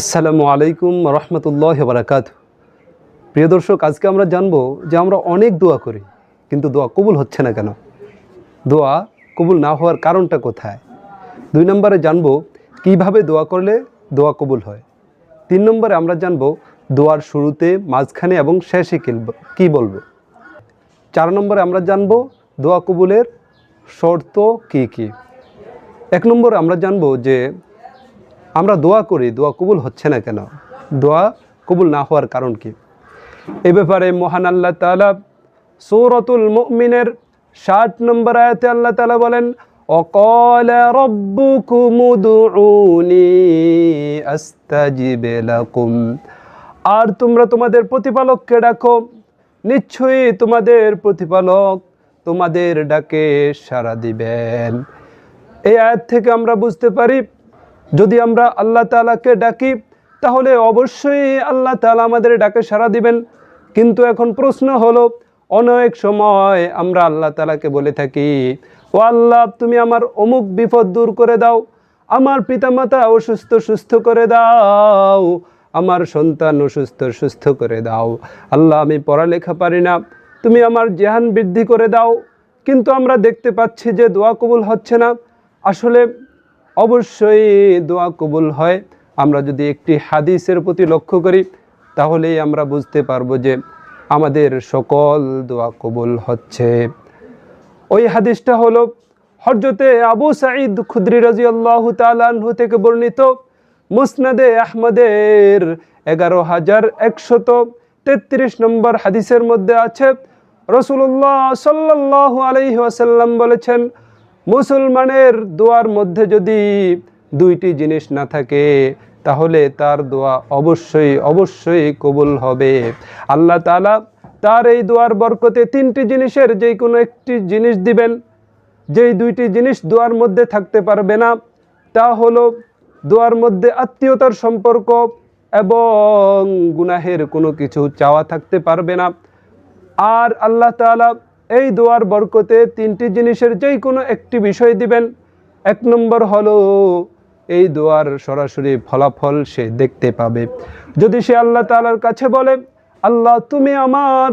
আসসালামু আলাইকুম রহমতুল্লাহ বারাকাত। প্রিয় দর্শক, আজকে আমরা জানব যে আমরা অনেক দোয়া করি, কিন্তু দোয়া কবুল হচ্ছে না কেন? দোয়া কবুল না হওয়ার কারণটা কোথায়? দুই নম্বরে জানব কীভাবে দোয়া করলে দোয়া কবুল হয়। তিন নম্বরে আমরা জানব দোয়ার শুরুতে, মাঝখানে এবং শেষে কি বলব। চার নম্বরে আমরা জানব দোয়া কবুলের শর্ত কি কি। এক নম্বরে আমরা জানব যে আমরা দোয়া করি, দোয়া কবুল হচ্ছে না কেন? দোয়া কবুল না হওয়ার কারণ কি? এ ব্যাপারে মহান আল্লাহ তালা সৌরতুল মুমিনের ষাট নম্বর আয়াতে আল্লাহ তালা বলেন, অকল আর তোমরা তোমাদের প্রতিপালককে ডাকো, নিশ্চয়ই তোমাদের প্রতিপালক তোমাদের ডাকে সাড়া দিবেন। এই আয়াত থেকে আমরা বুঝতে পারি যদি আমরা আল্লাহ তালাকে ডাকি, তাহলে অবশ্যই আল্লাহ তালা আমাদের ডাকে সাড়া দিবেন। কিন্তু এখন প্রশ্ন হলো, অনেক সময় আমরা আল্লাহ তালাকে বলে থাকি, ও আল্লাহ, তুমি আমার অমুক বিপদ দূর করে দাও, আমার পিতামাতা অসুস্থ সুস্থ করে দাও, আমার সন্তান অসুস্থ সুস্থ করে দাও। আল্লাহ, আমি পড়ালেখা পারি না, তুমি আমার জেহান বৃদ্ধি করে দাও। কিন্তু আমরা দেখতে পাচ্ছি যে দোয়া কবুল হচ্ছে না। আসলে অবশ্যই দোয়া কবুল হয়। আমরা যদি একটি হাদিসের প্রতি লক্ষ্য করি, তাহলেই আমরা বুঝতে পারব যে আমাদের সকল দোয়া কবুল হচ্ছে। ওই হাদিসটা হলো হরজতে আবু সাঈদ খুদ্রি রাজি আল্লাহ তালাহু থেকে বর্ণিত। মুসনাদে আহমদের এগারো হাজার একশত তেত্রিশ নম্বর হাদিসের মধ্যে আছে। রসুল্লাহ সাল্লাহ আলহি বলেছেন মুসলমানের দোয়ার মধ্যে যদি দুইটি জিনিস না থাকে, তাহলে তার দোয়া অবশ্যই অবশ্যই কবুল হবে। আল্লাহ তালা তার এই দোয়ার বরকতে তিনটি জিনিসের যে কোনো একটি জিনিস দিবেন। যেই দুইটি জিনিস দোয়ার মধ্যে থাকতে পারবে না, তা হলো দোয়ার মধ্যে আত্মীয়তার সম্পর্ক এবং গুনাহের কোনো কিছু চাওয়া থাকতে পারবে না। আর আল্লাহ তাআলা এই দোয়ার বরকতে তিনটি জিনিসের যেই কোনো একটি বিষয় দিবেন। এক নম্বর হলো, এই দোয়ার সরাসরি ফলাফল সে দেখতে পাবে। যদি সে আল্লাহ তালার কাছে বলে, আল্লাহ, তুমি আমার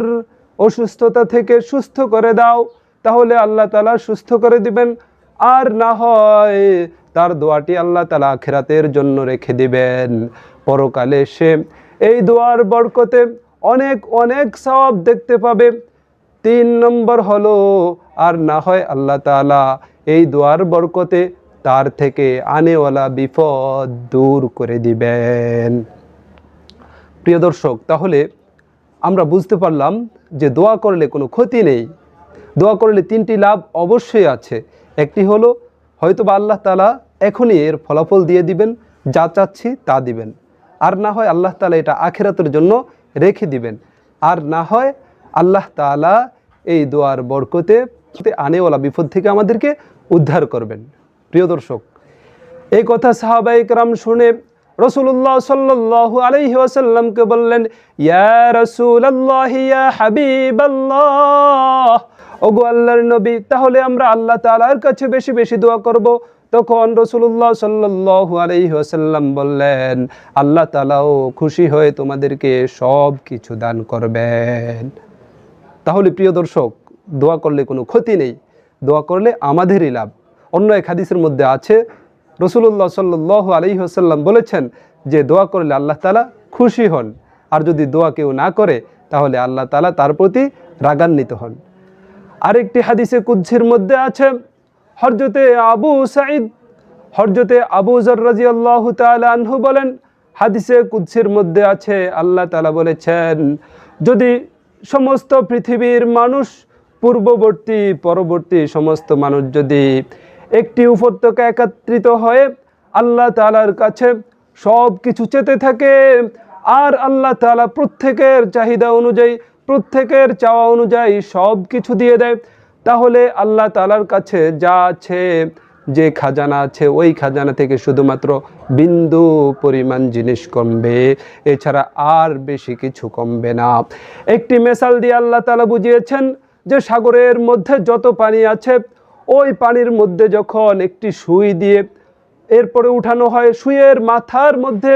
অসুস্থতা থেকে সুস্থ করে দাও, তাহলে আল্লাহ তালা সুস্থ করে দিবেন। আর না হয় তার দোয়াটি আল্লাহ তালা আখেরাতের জন্য রেখে দিবেন। পরকালে সে এই দোয়ার বরকতে অনেক অনেক সওয়াব দেখতে পাবে। তিন নম্বর হলো, আর না হয় আল্লাহ তাআলা এই দোয়ার বরকতে তার থেকে আনেওয়ালা বিপদ দূর করে দিবেন। প্রিয় দর্শক, তাহলে আমরা বুঝতে পারলাম যে দোয়া করলে কোনো ক্ষতি নেই। দোয়া করলে তিনটি লাভ অবশ্যই আছে। একটি হলো হয়তো বা আল্লাহ তালা এখনই এর ফলাফল দিয়ে দিবেন, যা চাচ্ছি তা দিবেন। আর না হয় আল্লাহ তালা এটা আখেরাতের জন্য রেখে দিবেন। আর না হয় আল্লাহ তালা এই দোয়ার বরকতে আনেওয়ালা বিপদ থেকে আমাদেরকে উদ্ধার করবেন। প্রিয় দর্শক, এই কথা সাহাবাইক রাম শুনে রসুল্লাহ সাল্লাহ আলহি ওয়াসাল্লামকে বললেন, ইয়া রসুল আল্লাহ ইয়া হাবিব আল্লাহ ওগো আল্লাহর নবী, তাহলে আমরা আল্লাহ তাআলার কাছে বেশি বেশি দোয়া করব। তখন রসুল্লাহ সাল্লাহ আলহি ওয়াসাল্লাম বললেন, আল্লাহ তাআলাও খুশি হয়ে তোমাদেরকে সব কিছু দান করবেন। তাহলে প্রিয় দর্শক, দোয়া করলে কোনো ক্ষতি নেই। দোয়া করলে আমাদেরই লাভ। অন্য এক হাদিসের মধ্যে আছে রসুল্লাহ সাল্লাহ আলহি আসাল্লাম বলেছেন যে, দোয়া করলে আল্লাহ তালা খুশি হন। আর যদি দোয়া কেউ না করে, তাহলে আল্লাহ তালা তার প্রতি রাগান্বিত হন। আরেকটি হাদিসে কুজ্ঝির মধ্যে আছে হরজতে আবু সাঈদ হরজতে আবু জর রাজি আল্লাহ আনহু বলেন, হাদিসে কুদ্সির মধ্যে আছে, আল্লাহ তালা বলেছেন, যদি সমস্ত পৃথিবীর মানুষ, পূর্ববর্তী, পরবর্তী সমস্ত মানুষ যদি একটি উপত্যকা একত্রিত হয়ে আল্লাহ তালার কাছে সব কিছু চেতে থাকে, আর আল্লাহ তালা প্রত্যেকের চাহিদা অনুযায়ী, প্রত্যেকের চাওয়া অনুযায়ী সব কিছু দিয়ে দেয়, তাহলে আল্লাহ তালার কাছে যা আছে যে খাজানা আছে, ওই খাজানা থেকে শুধুমাত্র বিন্দু পরিমাণ জিনিস কমবে। এছাড়া আর বেশি কিছু কমবে না। একটি মেসাল দিয়ে আল্লাহ তালা বুঝিয়েছেন যে সাগরের মধ্যে যত পানি আছে, ওই পানির মধ্যে যখন একটি সুই দিয়ে এরপরে উঠানো হয়, সুইয়ের মাথার মধ্যে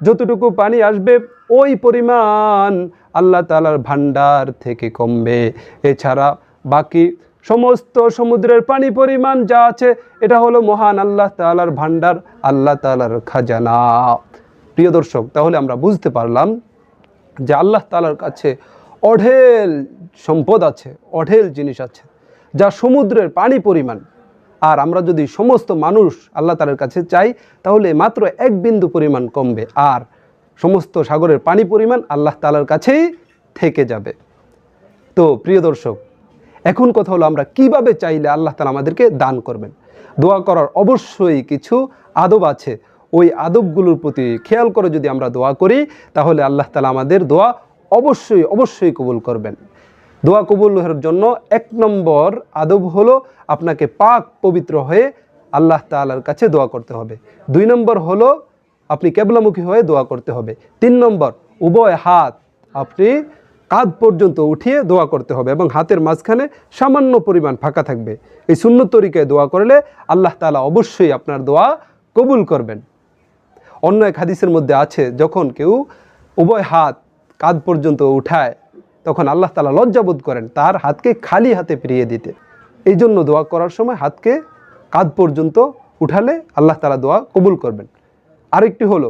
যতটুকু পানি আসবে, ওই পরিমাণ আল্লাহ তালার ভান্ডার থেকে কমবে। এছাড়া বাকি সমস্ত সমুদ্রের পানি পরিমাণ যা আছে, এটা হলো মহান আল্লাহ তালার ভান্ডার আল্লাহ তালার খাজানা। প্রিয় দর্শক, তাহলে আমরা বুঝতে পারলাম যে আল্লাহ তালার কাছে অঢেল সম্পদ আছে, অঢেল জিনিস আছে, যা সমুদ্রের পানি পরিমাণ। আর আমরা যদি সমস্ত মানুষ আল্লাহ তালার কাছে চাই, তাহলে মাত্র এক বিন্দু পরিমাণ কমবে। আর সমস্ত সাগরের পানি পরিমাণ আল্লাহ তালার কাছেই থেকে যাবে। তো প্রিয় দর্শক এখন কথা হলো আমরা কীভাবে চাইলে আল্লাহ তালা আমাদেরকে দান করবেন। দোয়া করার অবশ্যই কিছু আদব আছে। ওই আদবগুলোর প্রতি খেয়াল করে যদি আমরা দোয়া করি, তাহলে আল্লাহ তালা আমাদের দোয়া অবশ্যই অবশ্যই কবুল করবেন। দোয়া কবুলের জন্য এক নম্বর আদব হলো আপনাকে পাক পবিত্র হয়ে আল্লাহ তালার কাছে দোয়া করতে হবে। দুই নম্বর হলো আপনি কেবলামুখী হয়ে দোয়া করতে হবে। তিন নম্বর, উভয় হাত আপনি কাঁধ পর্যন্ত উঠিয়ে দোয়া করতে হবে এবং হাতের মাঝখানে সামান্য পরিমাণ ফাঁকা থাকবে। এই শূন্য তরিকায় দোয়া করলে আল্লাহ তালা অবশ্যই আপনার দোয়া কবুল করবেন। অন্য এক হাদিসের মধ্যে আছে, যখন কেউ উভয় হাত কাঁধ পর্যন্ত উঠায়, তখন আল্লাহ তালা লজ্জাবোধ করেন তার হাতকে খালি হাতে ফিরিয়ে দিতে। এই জন্য দোয়া করার সময় হাতকে কাঁধ পর্যন্ত উঠালে আল্লাহ তালা দোয়া কবুল করবেন। আরেকটি হলো,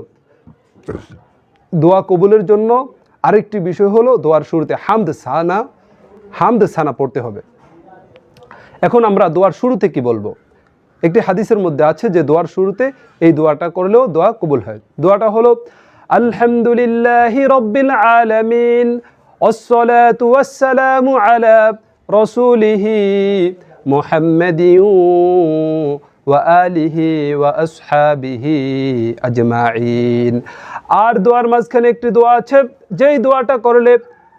দোয়া কবুলের জন্য আরেকটি বিষয় হলো দোয়ার শুরুতে হামদ সানা হামদ সানা পড়তে হবে এখন আমরা দোয়ার শুরুতে কি বলবো একটি হাদিসের মধ্যে আছে যে দোয়ার শুরুতে এই দোয়াটা করলেও দোয়া কবুল হয় দোয়াটা হলো আলহামদুলিল্লাহি রব্বিল আলামিন والصلاة والسلام على رسوله محمد وآله وأصحابه أجمعين আর দোয়ার মাঝখানে একটি দোয়া আছে যেই দোয়াটা করলে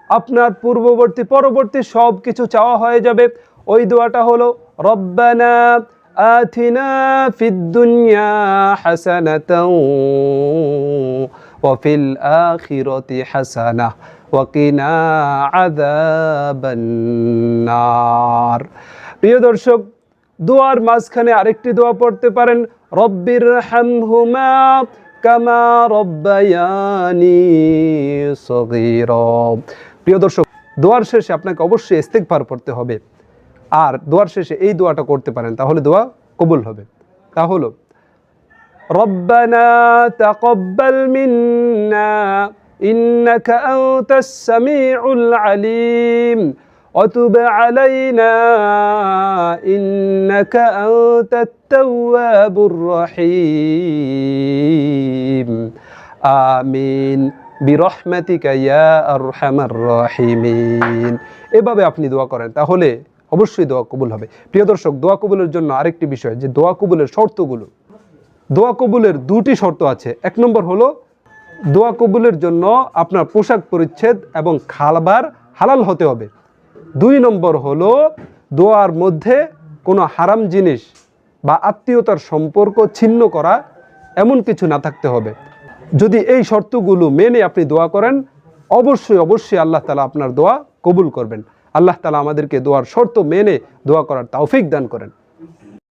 আপনার পূর্ববর্তী, পরবর্তী সব কিছু চাওয়া হয়ে যাবে, ওই দোয়াটা হলো, রব্বানা আথিনা ফিদ্দুনিয়া হাসানাতাও ওফিল আখিরতি হাসানা ওয়াকিনা আযাবান্নার প্রিয় দর্শক, দোয়ার মাঝখানে আরেকটি দোয়া পড়তে পারেন রব্বির হামহুমা كما ربياني صغيرا প্রিয় দর্শক, দোয়ার শেষে আপনাকে অবশ্যই ইস্তেগফার পড়তে হবে। আর দোয়ার শেষে এই দোয়াটা করতে পারেন, তাহলে দোয়া কবুল হবে। তা হলো, রব্বানা তাকব্বাল মিন্না, ইন্নাকা আনতাস সামিউল আলিম। وتب علينا إنك أنت التواب الرحيم آمين বিরহমাতিকা ইয়া আরহামার রাহিমিন এভাবে আপনি দোয়া করেন তাহলে অবশ্যই দোয়া কবুল হবে প্রিয় দর্শক দোয়া কবুলের জন্য আরেকটি বিষয় যে দোয়া কবুলের শর্তগুলো দোয়া কবুলের দুটি শর্ত আছে এক নম্বর হলো দোয়া কবুলের জন্য আপনার পোশাক পরিচ্ছেদ এবং খাবার হালাল হতে হবে দুই নম্বর হলো দোয়ার মধ্যে কোনো হারাম জিনিস বা আত্মীয়তার সম্পর্ক ছিন্ন করা এমন কিছু না থাকতে হবে। যদি এই শর্তগুলো মেনে আপনি দোয়া করেন, অবশ্যই অবশ্যই আল্লাহ তালা আপনার দোয়া কবুল করবেন। আল্লাহ তালা আমাদেরকে দোয়ার শর্ত মেনে দোয়া করার তাওফিক দান করেন।